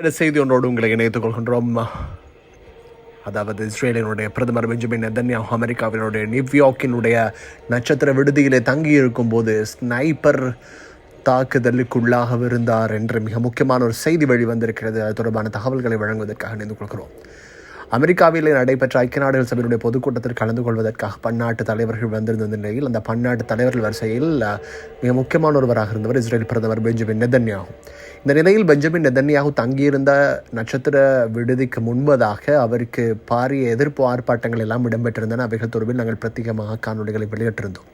இந்த செய்தி ஒன்றோடு உங்களை இணைத்துக் கொள்கின்றோம். அதாவது இஸ்ரேலினுடைய பிரதமர் பெஞ்சமின் நெதன்யாஹு அமெரிக்காவினுடைய நியூயார்க்கினுடைய நட்சத்திர விடுதியிலே தங்கியிருக்கும் போது ஸ்னைப்பர் தாக்குதலுக்குள்ளாகவிருந்தார் என்று மிக முக்கியமான ஒரு செய்தி வெளிவந்திருக்கிறது. அது தொடர்பான தகவல்களை வழங்குவதற்காக நினைந்து கொள்கிறோம். அமெரிக்காவிலே நடைபெற்ற ஐக்கிய நாடுகள் சபையினுடைய பொதுக்கூட்டத்தில் கலந்து கொள்வதற்காக பன்னாட்டு தலைவர்கள் வந்திருந்த நிலையில் அந்த பன்னாட்டு தலைவர்கள் வரிசையில் மிக முக்கியமான ஒருவராக இருந்தவர் இஸ்ரேல் பிரதமர் பெஞ்சமின் நெதன்யாகும் இந்த நிலையில் பெஞ்சமின் நெதன்யாகு தங்கியிருந்த நட்சத்திர விடுதிக்கு முன்பதாக அவருக்கு பாரிய எதிர்ப்பு ஆர்ப்பாட்டங்கள் எல்லாம் இடம்பெற்றிருந்தன. அவைகள் தொடர்பில் நாங்கள் பிரத்யேகமாக காணொலிகளை வெளியிட்டிருந்தோம்.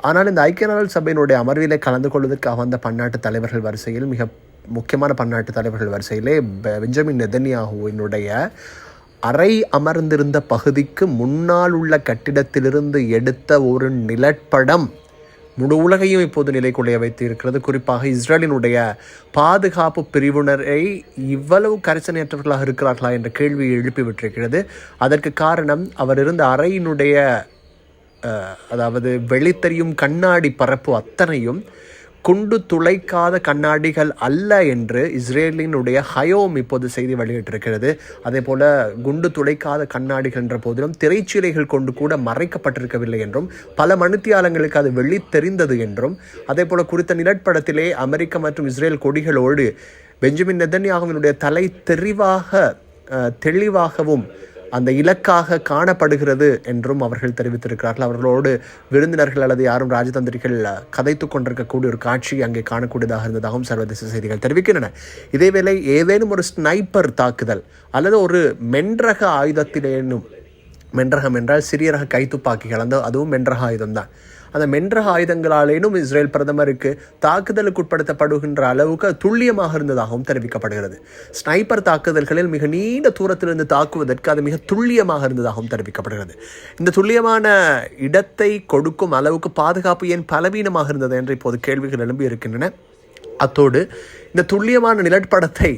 ஆனால் இந்த ஐக்கிய நாடுகள் சபையினுடைய அமர்விலே கலந்து கொள்வதற்காக வந்த பன்னாட்டு தலைவர்கள் வரிசையில் மிக முக்கியமான பன்னாட்டு தலைவர்கள் வரிசையிலே பெ- பெஞ்சமின் நெதன்யாகுவினுடைய அறை அமர்ந்திருந்த பகுதிக்கு முன்னால் உள்ள கட்டிடத்திலிருந்து எடுத்த ஒரு நிலப்படம் முழு உலகையும் இப்போது நிலைக்குள்ளைய வைத்து இருக்கிறது குறிப்பாக இஸ்ரேலினுடைய பாதுகாப்பு பிரிவினரை இவ்வளவு கரிசனையற்றவர்களாக இருக்கிறார்களா என்ற கேள்வியை எழுப்பிவிட்டிருக்கிறது அதற்கு காரணம் அவர் இருந்த அறையினுடைய அதாவது வெளித்தெரியும் கண்ணாடி பரப்பு அத்தனையும் குண்டு துளைக்காத கண்ணாடிகள் அல்ல என்று இஸ்ரேலினுடைய ஹயோம் இப்போது செய்தி வெளியிட்டிருக்கிறது. அதே போல குண்டு துளைக்காத கண்ணாடிகள் என்ற போதிலும் திரைச்சீலைகள் கொண்டு கூட மறைக்கப்பட்டிருக்கவில்லை என்றும் பல மனுத்தியாளங்களுக்கு அது வெளி தெரிந்தது என்றும் அதே போல குறித்த நிலப்படத்திலே அமெரிக்க மற்றும் இஸ்ரேல் கொடிகளோடு பெஞ்சமின் நெதன்யாகவினுடைய தலை தெரிவாக தெளிவாகவும் அந்த இலக்காக காணப்படுகிறது என்றும் அவர்கள் தெரிவித்திருக்கிறார்கள். அவர்களோடு விருந்தினர்கள் அல்லது யாரும் ராஜதந்திரிகள் கதைத்து கொண்டிருக்கக்கூடிய ஒரு காட்சி அங்கே காணக்கூடியதாக இருந்ததாகவும் சர்வதேச செய்திகள் தெரிவிக்கின்றன. இதேவேளை ஏதேனும் ஒரு ஸ்னைப்பர் தாக்குதல் அல்லது ஒரு மென்றக ஆயுதத்திலேனும் மென்றகம் என்றால் சிறிய ரக கைத்துப்பாக்கிகள் அந்த அதுவும் மென்றக ஆயுதம் தான் அந்த மென்றக ஆயுதங்களாலேனும் இஸ்ரேல் பிரதமருக்கு தாக்குதலுக்கு உட்படுத்தப்படுகின்ற அளவுக்கு துல்லியமாக இருந்ததாகவும் தெரிவிக்கப்படுகிறது. ஸ்னைப்பர் தாக்குதல்களில் மிக நீண்ட தூரத்திலிருந்து தாக்குவதற்கு அது மிக துல்லியமாக இருந்ததாகவும் தெரிவிக்கப்படுகிறது. இந்த துல்லியமான இடத்தை கொடுக்கும் அளவுக்கு பாதுகாப்பு ஏன் பலவீனமாக இருந்தது என்று இப்போது கேள்விகள் எழும்பி இருக்கின்றன. அத்தோடு இந்த துல்லியமான நிலப்படத்தை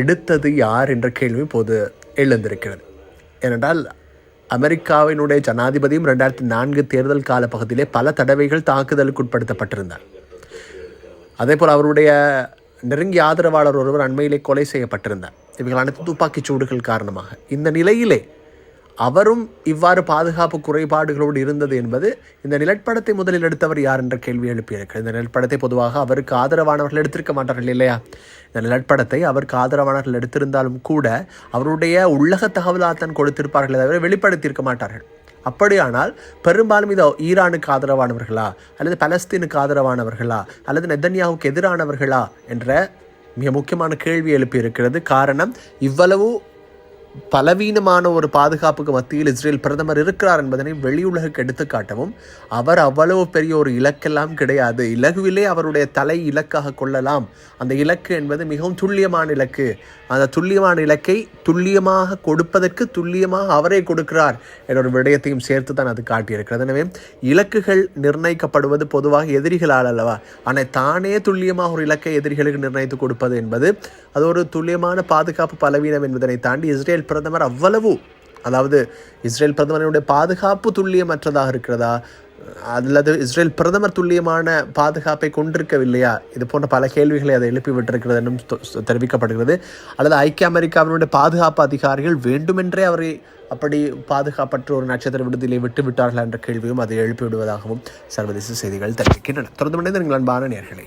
எடுத்தது யார் என்ற கேள்வி இப்போது எழுந்திருக்கிறது. ஏனென்றால் அமெரிக்காவினுடைய ஜனாதிபதியும் ரெண்டாயிரத்தி நான்கு தேர்தல் கால பகுதியிலே பல தடவைகள் தாக்குதலுக்கு உட்படுத்தப்பட்டிருந்தார். அதே போல் அவருடைய நெருங்கிய ஆதரவாளர் ஒருவர் அண்மையிலே கொலை செய்யப்பட்டிருந்தார். இவைகள் அனைத்து துப்பாக்கிச் சூடுகள் காரணமாக. இந்த நிலையிலே அவரும் இவ்வாறு பாதுகாப்பு குறைபாடுகளோடு இருந்தது என்பது இந்த நிலப்படத்தை முதலில் எடுத்தவர் யார் என்ற கேள்வி எழுப்பியிருக்கிறது இந்த நிலப்படத்தை பொதுவாக அவருக்கு ஆதரவானவர்கள் எடுத்திருக்க மாட்டார்கள் இல்லையா? இந்த நிலப்படத்தை அவருக்கு ஆதரவானவர்கள் எடுத்திருந்தாலும் கூட அவருடைய உள்ளக தகவலாகத்தான் கொடுத்திருப்பார்களே தவிர வெளிப்படுத்தியிருக்க மாட்டார்கள். அப்படியானால் பெரும்பாலும் இது ஈரானுக்கு ஆதரவானவர்களா? அல்லது பலஸ்தீனுக்கு ஆதரவானவர்களா? அல்லது நெதன்யாவுக்கு எதிரானவர்களா? என்ற மிக முக்கியமான கேள்வி எழுப்பியிருக்கிறது காரணம் இவ்வளவு பலவீனமான ஒரு பாதுகாப்புக்கு மத்தியில் இஸ்ரேல் பிரதமர் இருக்கிறார் என்பதனை வெளியுலகுக்கு எடுத்துக்காட்டவும் அவர் அவ்வளவு பெரிய ஒரு இலக்கெல்லாம் கிடையாது. இலகுவிலே அவருடைய தலை இலக்காக கொள்ளலாம். அந்த இலக்கு என்பது மிகவும் துல்லியமான இலக்கு. அந்த துல்லியமான இலக்கை துல்லியமாக கொடுப்பதற்கு துல்லியமாக அவரே கொடுக்கிறார் என்ற ஒரு விடயத்தையும் சேர்த்து தான் அது காட்டியிருக்கிறது. எனவே இலக்குகள் நிர்ணயிக்கப்படுவது பொதுவாக எதிரிகளால் அல்லவா? ஆனால் தானே துல்லியமாக ஒரு இலக்கை எதிரிகளுக்கு நிர்ணயித்து கொடுப்பது என்பது அது ஒரு துல்லியமான பாதுகாப்பு பலவீனம் என்பதனை தாண்டி இஸ்ரேல் பிரதமர் அவ்வளவு. அதாவது இஸ்ரேல் பிரதமரினுடைய பாதுகாப்பு துல்லியமற்றதாக இருக்கிறதா? அல்லது இஸ்ரேல் பிரதமர் துல்லியமான பாதுகாப்பை கொண்டிருக்கவில்லையா? இது போன்ற பல கேள்விகளை அதை எழுப்பி விட்டிருக்கிறது என்றும் தெரிவிக்கப்படுகிறது. அல்லது ஐக்கிய அமெரிக்காவினுடைய பாதுகாப்பு அதிகாரிகள் வேண்டுமென்றே அவரை அப்படி பாதுகாப்பற்ற ஒரு நட்சத்திர விடுதியிலே விட்டு விட்டார்கள் என்ற கேள்வியும் அதை எழுப்பி விடுவதாகவும் சர்வதேச செய்திகள் தெரிவிக்கின்றன. தொடர்ந்து நீங்கள் அன்பான நேர்களே.